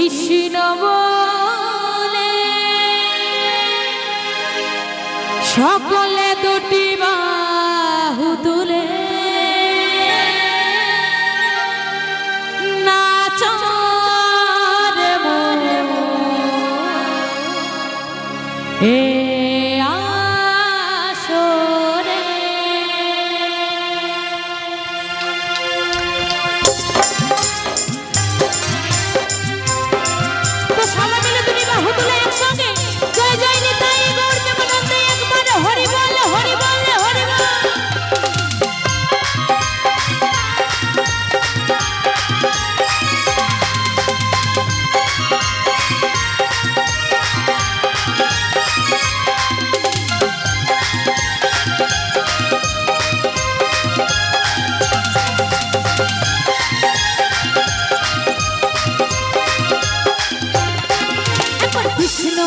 কৃষ্ণ সকলে দুটি বাহু তুলে কৃষ্ণ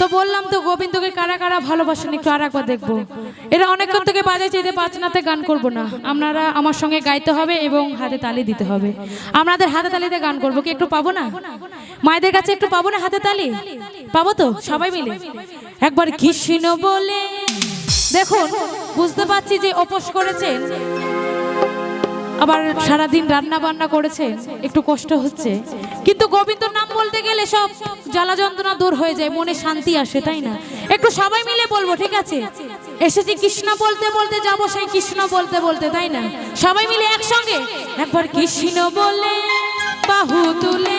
তো বললাম তো, গোবিন্দকে কারা কারা ভালোবাসেন, একটু আর একবার দেখব। এরা অনেকক্ষণ থেকে বাজাইছে, এদের পাঁচনাতে গান করব না। আপনারা আমার সঙ্গে গাইতে হবে এবং হাতে তালি দিতে হবে। আপনাদের হাতে তালিতে গান করব কি একটু পাবো না? মায়েদের কাছে একটু পাবো না হাতে তালি? পাবো তো, সবাই মিলে? একবার কৃষ্ণ বলে দেখুন, বুঝতে পারছি যে উপোস করেছেন আবার সারাদিন রান্না বান্না করেছেন একটু কষ্ট হচ্ছে। কিন্তু গোবিন্দর নাম বলতে গেলে সব জ্বালা যন্ত্রণা দূর হয়ে যায়, মনে শান্তি আসে, তাই না? একটু সবাই মিলে বলব, ঠিক আছে? এসেছি কৃষ্ণ বলতে বলতে, যাব সেই কৃষ্ণ বলতে বলতে, তাই না? সবাই মিলে একসঙ্গে। একবার কৃষ্ণ বলে, বাহু তুলে।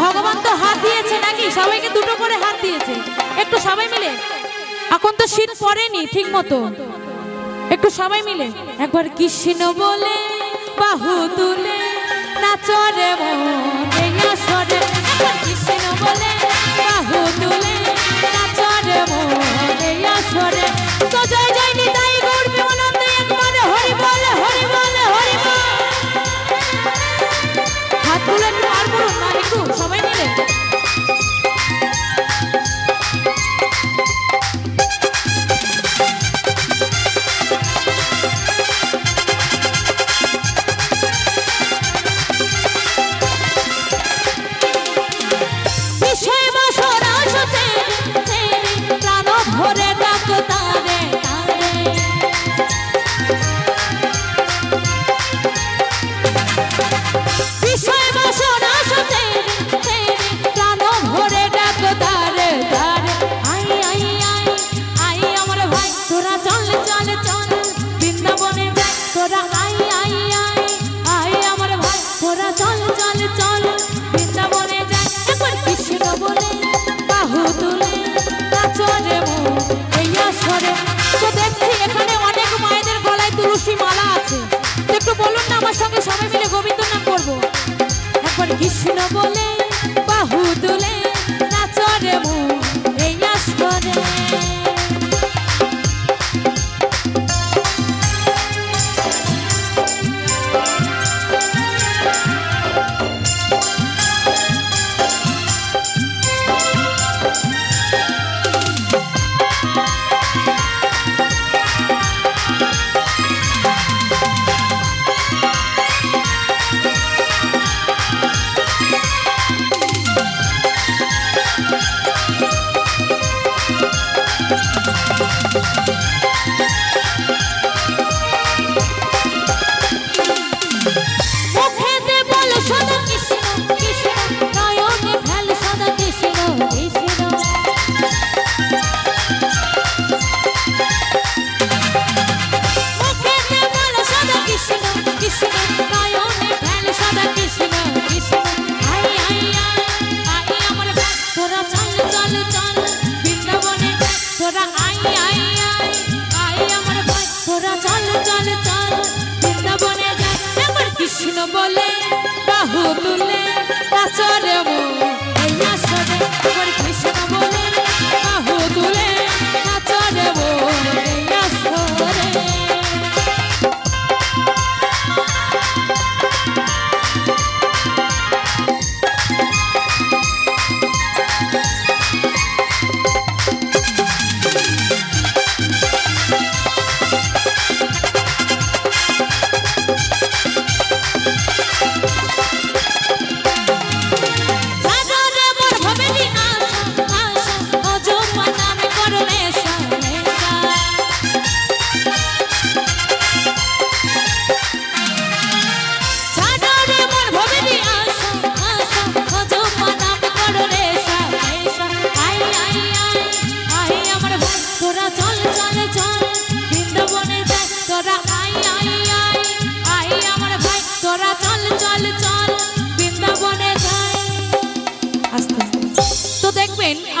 ভগবান তো হাত দিয়েছে নাকি? সবাইকে দুটো করে হাত দিয়েছে। একটু সবাই মিলে। এখন তো শীত পড়েনি, ঠিক মতো। একটু সবাই মিলে। একবার কৃষ্ণ বলে, বাহু তুলে, নাচরে মন আসরে। কৃষ্ণ বলে বলুন না আমার সঙ্গে সবাই মিলে গোবিন্দ নাম করব। একবার কৃষ্ণ বলে বলে বাহু তুলে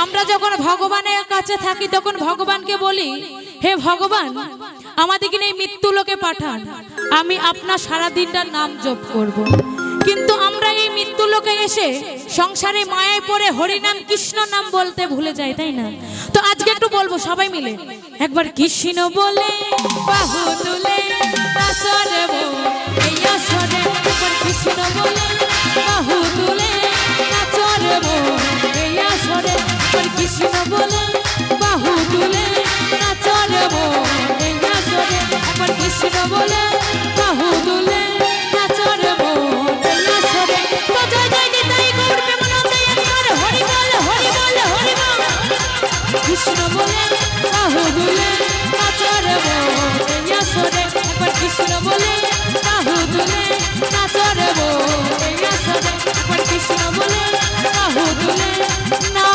আমরা যখন ভগবানের কাছে থাকি, তখন ভগবানকে বলি, হে ভগবান, আমাদেরকে এই মৃত্যু লোকে পাঠান। আমি আপনার সারা দিনটার নাম জপ করব। কিন্তু আমরা এই মৃত্যু লোকে এসে সংসারে মায়ায় পড়ে হরিনাম কৃষ্ণ নাম বলতে ভুলে যাই, তাই না? তো আজকে একটু বলব সবাই মিলে। একবার কৃষ্ণ বলে, বাহু তুলে বাহু দুলে নাচর এই আসরে একবার কৃষ্ণ বলে বাহু দুলে নাচর এই আসরে একবার কৃষ্ণ বলে বাহু দুলে না